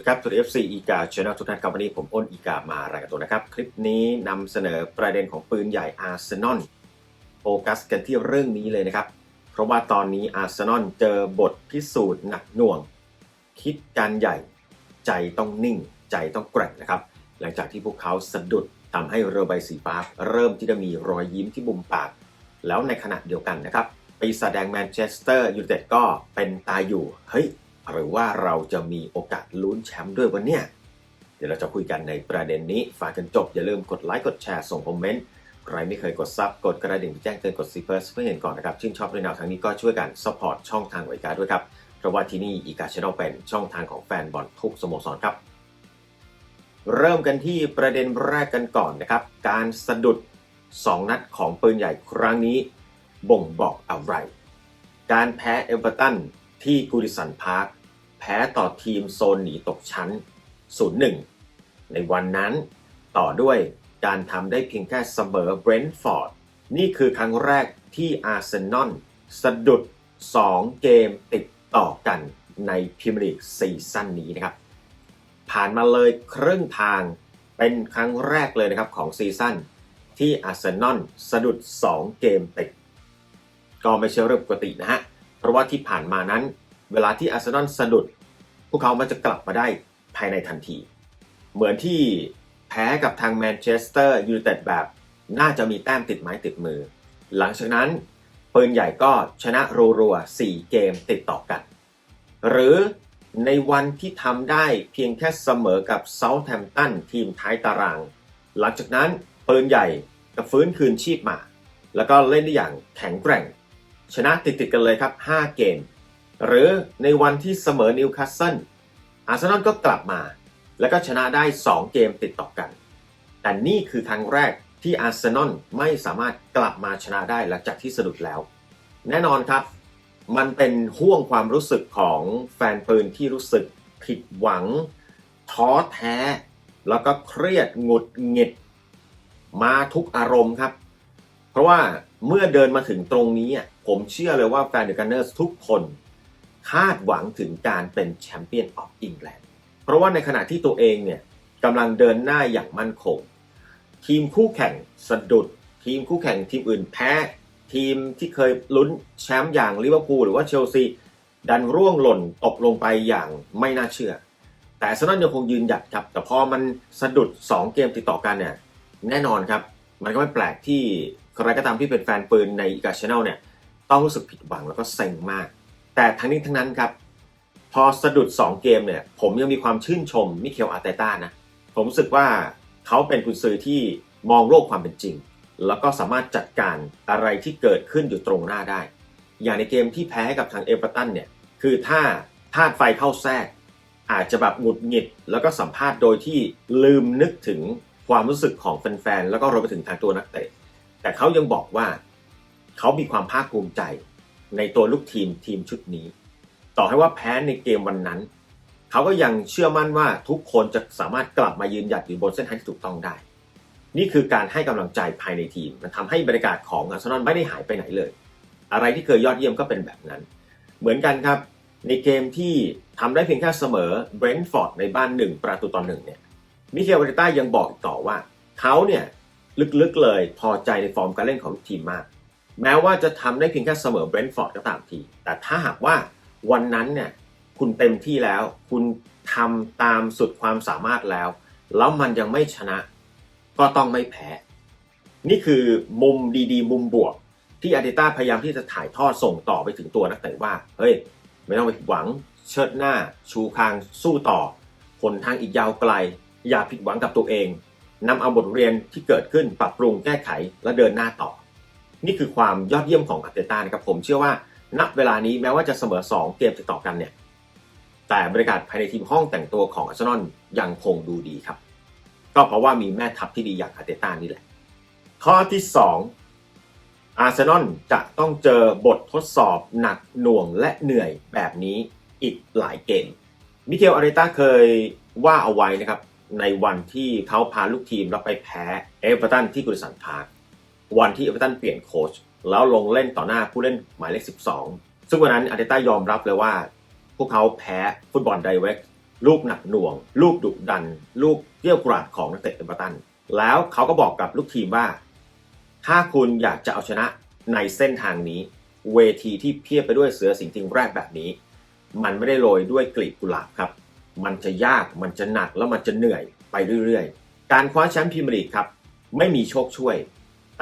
สดีครับตัว FC อีกาช anel ทุกท่านครับวันนี้ผมอ้นอีกามารายงานตัวนะครับ คลิปนี้นำเสนอประเด็นของปืนใหญ่อาร์เซนอลโฟกัสกันที่เรื่องนี้เลยนะครับ เพราะว่าตอนนี้อาร์เซนอลเจอบทพิสูจน์หนักหน่วง คิดการใหญ่ใจต้องนิ่ง ใจต้องแกร่งนะครับ หลังจากที่พวกเขาสะดุดทำให้เรือใบสีฟ้าเริ่มที่จะมีรอยยิ้มที่บุมปาก แล้วในขณะเดียวกันนะครับปีศาจแดงแมนเชสเตอร์ยูไนเต็ดก็เป็นตายอยู่เฮ้ย หรือว่าเราจะมีโอกาสลุ้นแชมป์ด้วยวันเนี้ยเดี๋ยวเราจะคุยกันในประเด็นนี้ ฝากกันจบ อย่าลืมกดไลค์กดแชร์ส่งคอมเมนต์ใครไม่เคยกดซับกดกระดิ่งแจ้งเตือนกดซีเฟิร์สเพื่อเห็นก่อนนะครับชื่นชอบในแนวทางนี้ก็ช่วยกันซัพพอร์ตช่องทางไวการด้วยครับเพราะว่าที่นี่อีกาช n นลเป็นช่องทางของแฟนบอลทุกสโมสรครับ เริ่มกันที่ประเด็นแรกกันก่อนนะครับการสะดุด 2 นัดของปืนใหญ่ครั้งนี้ บ่งบอกอะไร การแพ้เอเวอร์ตันที่กูดิสันพาร์ค แพ้ต่อทีมโซนหนีตกชั้น 0-1 ในวันนั้นต่อด้วยการทำได้เพียงแค่เสมอเบรนท์ฟอร์ดนี่คือครั้งแรกที่อาร์เซนอลสะดุด 2 เกมติดต่อกันในพรีเมียร์ลีกซีซั่นนี้นะครับ ผ่านมาเลยครึ่งทางเป็นครั้งแรกเลยนะครับของซีซั่นที่อาร์เซนอลสะดุด 2 เกมติด ก็ไม่ใช่เรื่องปกตินะฮะ เพราะว่าที่ผ่านมานั้น เวลาที่อาร์เซนอลสะดุด พวกเขามันจะกลับมาได้ภายในทันที เหมือนที่แพ้กับทางแมนเชสเตอร์ยูไนเต็ดแบบน่าจะมีแต้มติดไม้ติดมือ หลังจากนั้นปืนใหญ่ก็ชนะรัวๆ4เกมติดต่อกัน หรือในวันที่ทำได้เพียงแค่เสมอกับเซาท์แฮมป์ตันทีมท้ายตาราง หลังจากนั้นปืนใหญ่ก็ฟื้นคืนชีพมา แล้วก็เล่นได้อย่างแข็งแกร่ง ชนะติดๆกันเลยครับ 5 เกม หรือในวันที่เสมอนิวคาสเซิลอาร์เซนอลก็กลับมา แล้วก็ชนะได้ 2 เกมติดต่อกัน แต่นี่คือครั้งแรกที่อาร์เซนอลไม่สามารถกลับมาชนะได้หลังจากที่สะดุดแล้ว แน่นอนครับ มันเป็นห่วงความรู้สึกของแฟนปืนที่รู้สึกผิดหวัง ท้อแท้ แล้วก็เครียดหงุดหงิด มาทุกอารมณ์ครับ เพราะว่าเมื่อเดินมาถึงตรงนี้ ผมเชื่อเลยว่าแฟนเดอะกันเนอร์ทุกคน คาดหวังถึงการเป็นแชมเปี้ยนออฟอิงแลนด์เพราะว่าในขณะที่ตัวเองเนี่ยกำลังเดินหน้าอย่างมั่นคง ทีมคู่แข่งสะดุด ทีมคู่แข่งทีมอื่นแพ้ ทีมที่เคยลุ้นแชมป์อย่างลิเวอร์พูลหรือว่าเชลซีดันร่วงหล่นตกลงไปอย่างไม่น่าเชื่อ แต่อานอลยังคงยืนหยัดครับ แต่พอมันสะดุด 2 เกมติดต่อกันเนี่ยแน่นอนครับ มันก็ไม่แปลกที่ใครก็ตามที่เป็นแฟนปืนในอีกาชแนลเนี่ยต้องรู้สึกผิดหวังแล้วก็เซ็งมาก แต่ทั้งนี้ทั้งนั้นครับ พอสะดุด 2 เกมเนี่ย ผมยังมีความชื่นชมมิเคลอาร์เตต้านะ ผมรู้สึกว่าเขาเป็นกุนซือที่มองโลกความเป็นจริง แล้วก็สามารถจัดการอะไรที่เกิดขึ้นอยู่ตรงหน้าได้ อย่างในเกมที่แพ้กับทางเอเวอร์ตันเนี่ย คือถ้าธาตุไฟเข้าแทรก อาจจะแบบหงุดหงิด แล้วก็สัมภาษณ์โดยที่ลืมนึกถึงความรู้สึกของแฟนๆ แล้วก็รวมไปถึงทางตัวนักเตะ แต่เขายังบอกว่า เขามีความภาคภูมิใจ ในตัวลูกทีมทีมชุดนี้ ต่อให้ว่าแพ้ในเกมวันนั้น เขาก็ยังเชื่อมั่นว่าทุกคนจะสามารถกลับมายืนหยัดอยู่บนเส้นทางที่ถูกต้องได้ นี่คือการให้กำลังใจภายในทีม มันทำให้บรรยากาศของอาร์เซนอลไม่ได้หายไปไหนเลย อะไรที่เคยยอดเยี่ยมก็เป็นแบบนั้น เหมือนกันครับ ในเกมที่ทำได้เพียงแค่เสมอเบรนท์ฟอร์ดในบ้านหนึ่งประตูต่อหนึ่งเนี่ยมิเคลวาริต้ายังบอกอีกต่อว่าเขาเนี่ยลึกๆเลยพอใจในฟอร์มการเล่นของทีมมาก แม้ว่าจะทำได้เพียงแค่เสมอเบรนท์ฟอร์ดก็ตามที แต่ถ้าหากว่าวันนั้นเนี่ยคุณเต็มที่แล้ว คุณทำตามสุดความสามารถแล้ว แล้วมันยังไม่ชนะ ก็ต้องไม่แพ้ นี่คือมุมดีๆ มุมบวก ที่อาร์เตต้าพยายามที่จะถ่ายทอดส่งต่อไปถึงตัวนักเตะว่า เฮ้ย ไม่ต้องไปหวังเชิดหน้า ชูคางสู้ต่อผลทางอีกยาวไกล อย่าผิดหวังกับตัวเองนำเอาบทเรียนที่เกิดขึ้นปรับปรุงแก้ไขและเดินหน้าต่อ นี่คือความยอดเยี่ยมของอาร์เตต้านะครับผมเชื่อว่าณเวลานี้แม้ว่าจะเสมอ 2 เกมติดต่อกันเนี่ยแต่บรรยากาศภายในทีมห้องแต่งตัวของอาร์เซนอลยังคงดูดีครับ ก็เพราะว่ามีแม่ทัพที่ดีอย่างอาร์เตต้านี่แหละ ข้อที่ 2 อาร์เซนอลจะต้องเจอบททดสอบหนักหน่วงและเหนื่อยแบบนี้อีกหลายเกม มิเกลอาร์เตต้าเคยว่าเอาไว้นะครับในวันที่เขาพาลูกทีมเราไปแพ้เอเวอร์ตันที่กุริสันพาร์ค วันที่เอเวอร์ตันเปลี่ยนโค้ชแล้วลงเล่นต่อหน้าผู้เล่นหมายเลข 12 ซึ่งวันนั้นอาร์เตต้ายอมรับเลยว่า พวกเขาแพ้ฟุตบอลไดเรกลูกหนักหน่วง ลูกดุดัน ลูกเกี้ยวกราดของนักเตะเอเวอร์ตัน แล้วเขาก็บอกกับลูกทีมว่า ถ้าคุณอยากจะเอาชนะในเส้นทางนี้ เวทีที่เพียบไปด้วยเสือสิงห์ทิงแรกแบบนี้ มันไม่ได้โรยด้วยกลีบกุหลาบครับ มันจะยากมันจะหนักแล้วมันจะเหนื่อยไปเรื่อยๆ การคว้าแชมป์พรีเมียร์ลีกครับ ไม่มีโชคช่วย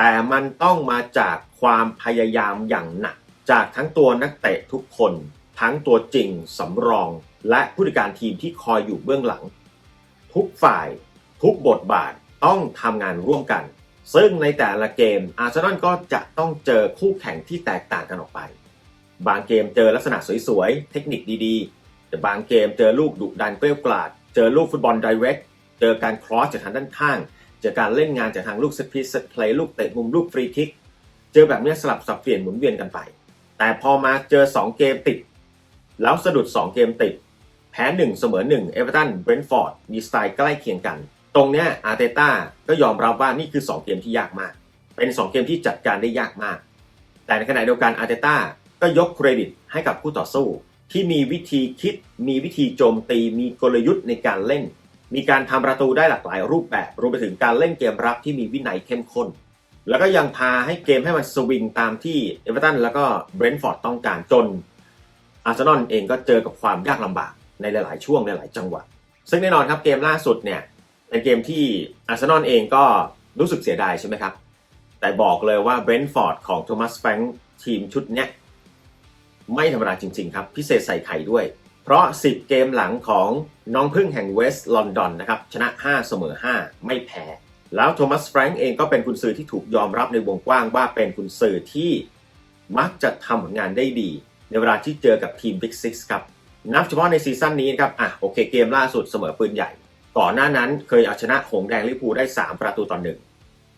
แต่มันต้องมาจากความพยายามอย่างหนัก จากทั้งตัวนักเตะทุกคน ทั้งตัวจริงสำรอง และผู้จัดการทีมที่คอยอยู่เบื้องหลัง ทุกฝ่าย ทุกบทบาทต้องทำงานร่วมกัน ซึ่งในแต่ละเกมอาร์เซนอลก็จะต้องเจอคู่แข่งที่แตกต่างกันออกไป บางเกมเจอลักษณะสวยๆ เทคนิคดีๆ แต่บางเกมเจอลูกดุดันเปรี้ยวกราด เจอลูกฟุตบอลไดเรกเจอการครอสจากทางด้านข้าง จอการเล่นงานจากทางลูกเซตพีเซตเพลย์ลูกเตะมุมลูกฟรีคิก เจอแบบนี้สลับสับเปลี่ยนหมุนเวียนกันไป แต่พอมาเจอ 2 เกมติด แล้วสะดุด 2 เกมติด แพ้1เสมอ1เอเวอร์ตันเบรนท์ฟอร์ดมีสไตล์ใกล้เคียงกัน ตรงเนี้ยอาร์เตต้าก็ยอมรับว่านี่คือ 2 เกมที่ยากมาก เป็น 2 เกมที่จัดการได้ยากมาก แต่ในขณะเดียวกันอาร์เตต้าก็ยกเครดิตให้กับคู่ต่อสู้ ที่มีวิธีคิดมีวิธีโจมตีมีกลยุทธ์ในการเล่น มีการทำประตูได้หลากหลายรูปแบบ รวมไปถึงการเล่นเกมรับที่มีวินัยเข้มข้น แล้วก็ยังพาให้เกมให้มันสวิงตามที่เอเวอร์ตันแล้วก็เบรนท์ฟอร์ดต้องการจนอาร์เซนอลเองก็เจอกับความยากลำบากในหลาย ๆ ช่วงในหลายจังหวะ ซึ่งแน่นอนครับเกมล่าสุดเนี่ยเป็นเกมที่อาร์เซนอลเองก็รู้สึกเสียดายใช่ไหมครับ แต่บอกเลยว่าเบรนท์ฟอร์ดของโทมัสแฟรงค์ทีมชุดเนี้ยไม่ธรรมดาจริง ๆ ครับ พิเศษใส่ไข่ด้วย เพราะ 10 เกมหลังของน้องพึ่งแห่งเวสต์ลอนดอนนะครับชนะ 5 เสมอ 5 ไม่แพ้ แล้วโทมัสแฟรงก์เองก็เป็นคุณซือที่ถูกยอมรับในวงกว้างว่าเป็นคุณซือที่มักจะทำผลงานได้ดี ในเวลาที่เจอกับทีม Big Six ครับ นับเฉพาะในซีซั่นนี้นะครับอะโอเคเกมล่าสุดเสมอปืนใหญ่ ก่อนหน้านั้นเคยเอาชนะหงแดงลิเวอร์พูได้ 3 ประตูต่อหนึ่ง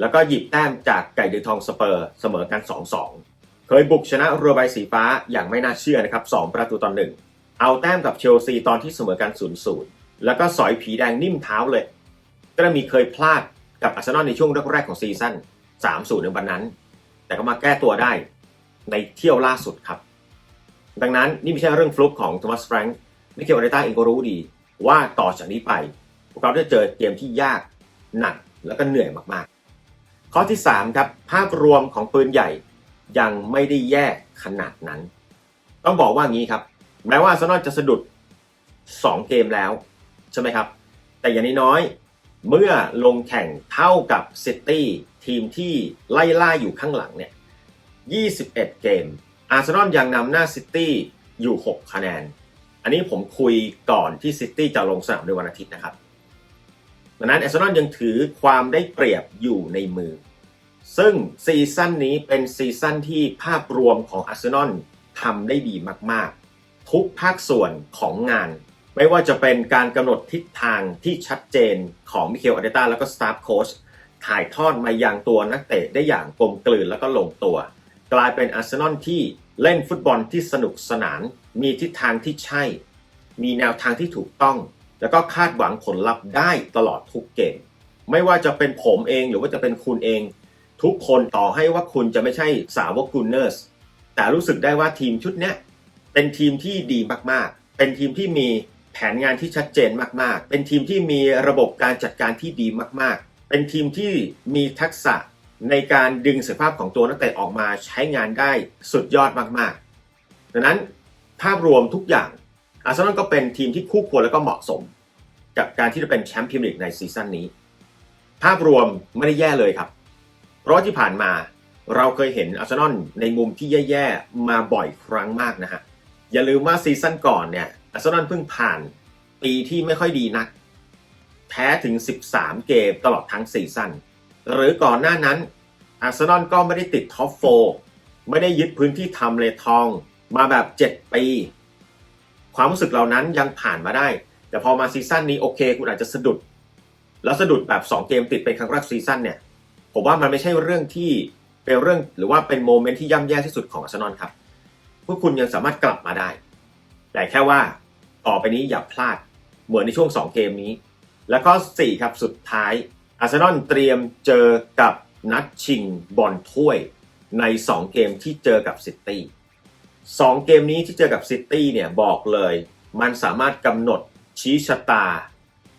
แล้วก็หยิบแต้มจากไก่เดือทองสเปอร์เสมอกัน 2-2 เคยบุกชนะเรือใบสีฟ้าอย่างไม่น่าเชื่อนะครับ 2 ประตูต่อหนึ่ง เอาแต้มกับเชลซีตอนที่เสมอกัน0-0แล้วก็สอยผีแดงนิ่มเท้าเลย ก็มีเคยพลาดกับอาร์เซนอลในช่วงแรกๆของซีซั่น3-0ในวันนั้น แต่ก็มาแก้ตัวได้ในเที่ยวล่าสุดครับ ดังนั้นนี่ไม่ใช่เรื่องฟลุกของโทมัสแฟรงค์มิเกลอาริต้าเองก็รู้ดี ว่าต่อจากนี้ไป พวกเขาจะเจอเกมที่ยากหนักแล้วก็เหนื่อยมากๆ ข้อที่ 3 ครับภาพรวมของปืนใหญ่ยังไม่ได้แย่ขนาดนั้น ต้องบอกว่างี้ครับ แม้ว่าอาร์เซนอลจะสะดุด 2 เกมแล้ว ใช่ไหมครับ แต่อย่างน้อยเมื่อลงแข่งเท่ากับซิตี้ทีมที่ไล่ล่าอยู่ข้างหลังเนี่ย 21 เกม อาร์เซนอลยังนำหน้าซิตี้อยู่ 6 คะแนน อันนี้ผมคุยก่อนที่ซิตี้จะลงสนามในวันอาทิตย์นะครับ ดังนั้นอาร์เซนอลยังถือความได้เปรียบอยู่ในมือ ซึ่งซีซั่นนี้เป็นซีซั่นที่ภาพรวมของอาร์เซนอลทำได้ดีมากๆ ทุกภาคส่วนของงาน ไม่ว่าจะเป็นการกำหนดทิศทางที่ชัดเจนของมิเคลอาเตต้าแล้วก็สตาฟโค้ชถ่ายทอดมายังตัวนักเตะได้อย่างกลมกลืนแล้วก็ลงตัว กลายเป็นอาร์เซนอลที่เล่นฟุตบอลที่สนุกสนาน มีทิศทางที่ใช่ มีแนวทางที่ถูกต้อง แล้วก็คาดหวังผลลัพธ์ได้ตลอดทุกเกม ไม่ว่าจะเป็นผมเองหรือว่าจะเป็นคุณเอง ทุกคนต่อให้ว่าคุณจะไม่ใช่สาวกกูนเนอร์สแต่รู้สึกได้ว่าทีมชุดเนี้ย เป็นทีมที่ดีมากๆ เป็นทีมที่มีแผนงานที่ชัดเจนมากๆ เป็นทีมที่มีระบบการจัดการที่ดีมากๆ เป็นทีมที่มีทักษะในการดึงศักยภาพของตัวนักเตะออกมาใช้งานได้สุดยอดมากๆ ดังนั้นภาพรวมทุกอย่างอาร์เซนอลก็เป็นทีมที่คู่ควรและก็เหมาะสม กับการที่จะเป็นแชมป์พรีเมียร์ลีกในซีซั่นนี้ ภาพรวมไม่ได้แย่เลยครับ เพราะที่ผ่านมาเราเคยเห็นอาร์เซนอลในมุมที่แย่ๆมาบ่อยครั้งมากนะฮะ อย่าลืมว่าซีซั่นก่อนเนี่ยอาร์เซนอลเพิ่งผ่านปีที่ไม่ค่อยดีนัก แพ้ถึง 13 เกมตลอดทั้งซีซั่นหรือก่อนหน้านั้นอาร์เซนอลก็ไม่ได้ติดท็อปโฟไม่ได้ยึดพื้นที่ทำเลทองมาแบบ 7 ปี ความรู้สึกเหล่านั้นยังผ่านมาได้ แต่พอมาซีซั่นนี้โอเค คุณอาจจะสะดุด แล้วสะดุดแบบ 2 เกมติดเป็นครั้งแรกซีซั่นเนี่ยผมว่ามันไม่ใช่เรื่องที่เป็นเรื่องหรือว่าเป็นโมเมนต์ที่ย่ำแย่ที่สุดของอาร์เซนอลครับ พวกคุณยังสามารถกลับมาได้ แต่แค่ว่าต่อไปนี้อย่าพลาด เหมือนในช่วง 2 เกมนี้ แล้วก็ 4 ครับสุดท้ายอาร์เซนอลเตรียมเจอกับนัดชิงบอลถ้วยใน 2 เกมที่เจอกับซิตี้2เกมนี้ที่เจอกับซิตี้เนี่ยบอกเลย มันสามารถกำหนดชี้ชะตา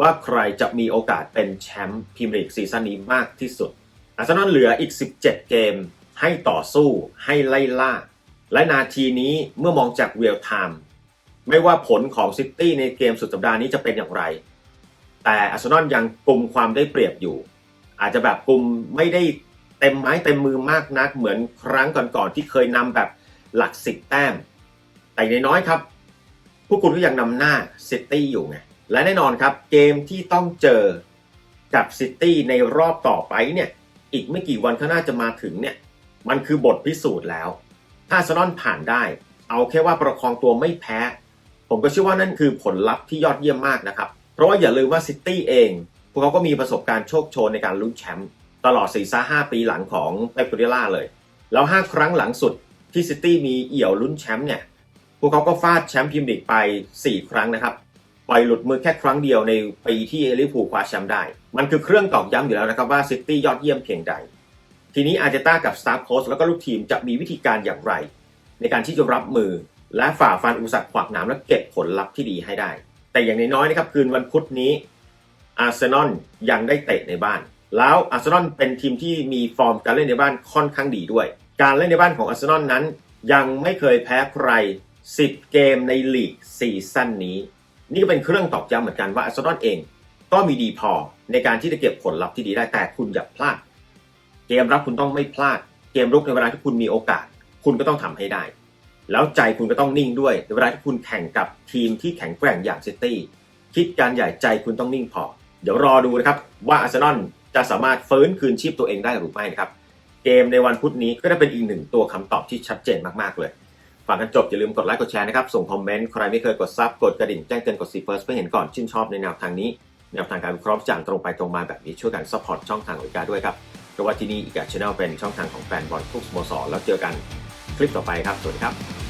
ว่าใครจะมีโอกาสเป็นแชมป์พรีเมียร์ลีกซีซั่นนี้มากที่สุดอาร์เซนอลเหลืออีก 17 เกมให้ต่อสู้ให้ไล่ล่า และนาทีนี้เมื่อมองจากเรียลไทม์ไม่ว่าผลของซิตี้ในเกมสุดสัปดาห์นี้จะเป็นอย่างไร แต่อาร์เซนอลยังกลุ่มความได้เปรียบอยู่ อาจจะแบบกลุ่มไม่ได้เต็มไม้เต็มมือมากนัก เหมือนครั้งก่อนๆที่เคยนำแบบหลักสิบแต้ม แต่อย่างน้อยครับ พวกคุณก็ยังนำหน้าซิตี้อยู่ไง และแน่นอนครับเกมที่ต้องเจอกับซิตี้ในรอบต่อไปเนี่ย อีกไม่กี่วันข้างหน้าจะมาถึงเนี่ย มันคือบทพิสูจน์แล้ว ถ้าอาร์เซนอลผ่านได้ เอาแค่ว่าประคองตัวไม่แพ้ ผมก็เชื่อว่านั่นคือผลลัพธ์ที่ยอดเยี่ยมมากนะครับ เพราะว่าอย่าลืมว่าซิตี้เอง พวกเขาก็มีประสบการณ์โชคโชนในการลุ้นแชมป์ตลอด4ีซ่าห้าปีหลังของเปปโกเดล่าเลย แล้ว 5 ครั้งหลังสุดที่ซิตี้มีเอี่ยวลุ้นแชมป์เนี่ย พวกเขาก็ฟาดแชมป์พรีเมียร์ลีกไป 4 ครั้งนะครับปล่อยหลุดมือแค่ครั้งเดียวในปีที่ลิเวอร์พูลคว้าแชมป์ได้ มันคือเครื่องตอกย้ำอยู่แล้วนะครับว่าซิตี้ยอดเยี่ยมเพียงใด ทีนี้อาร์เจต้ากับสตาฟโค้ชแล้วก็ลูกทีมจะมีวิธีการอย่างไร ในการที่จะรับมือ และฝ่าฟันอุปสรรคขวากหนามและเก็บผลลัพธ์ที่ดีให้ได้ แต่อย่างน้อยๆนะครับคืนวันพุธนี้อาร์เซนอลยังได้เตะในบ้าน แล้วอาร์เซนอลเป็นทีมที่มีฟอร์มการเล่นในบ้านค่อนข้างดีด้วย การเล่นในบ้านของอาร์เซนอลนั้น ยังไม่เคยแพ้ใคร 10 เกมในลีกซีซั่นนี้ นี่ก็เป็นเครื่องตอกย้ำเหมือนกันว่าอาร์เซนอลเอง ก็มีดีพอในการที่จะเก็บผลลัพธ์ที่ดีได้แต่คุณอย่าพลาด เกมรับคุณต้องไม่พลาด เกมรุกในเวลาที่คุณมีโอกาส คุณก็ต้องทำให้ได้ แล้วใจคุณก็ต้องนิ่งด้วยในเวลาที่คุณแข่งกับทีมที่แข็งแกร่งอย่างซิตี้คิดการใหญ่ใจคุณต้องนิ่งพอ เดี๋ยวรอดูนะครับว่าอาร์เซนอลจะสามารถฟื้นคืนชีพตัวเองได้หรือไม่นะครับเกมในวันพุธนี้ก็จะเป็นอีกหนึ่งตัวคำตอบที่ชัดเจนมากๆเลยฟังกันจบอย่าลืมกดไลค์กดแชร์นะครับส่งคอมเมนต์ใครไม่เคยกดซับกดกระดิ่งแจ้งเตือนกดซีเฟิร์สเพื่อเห็นก่อนชื่นชอบในแนวทางนี้แนวทางการวิเคราะห์จากตรงไปตรงมาแบบนี้ช่วยกันซัพพอร์ตช่องทางองอีกาด้วยครับ เพราะว่าที่นี่อีกาชนแนลเป็นช่องทางของแฟนบอลทุกสโมสรแล้วเจอกันคลิปต่อไปครับ สวัสดีครับ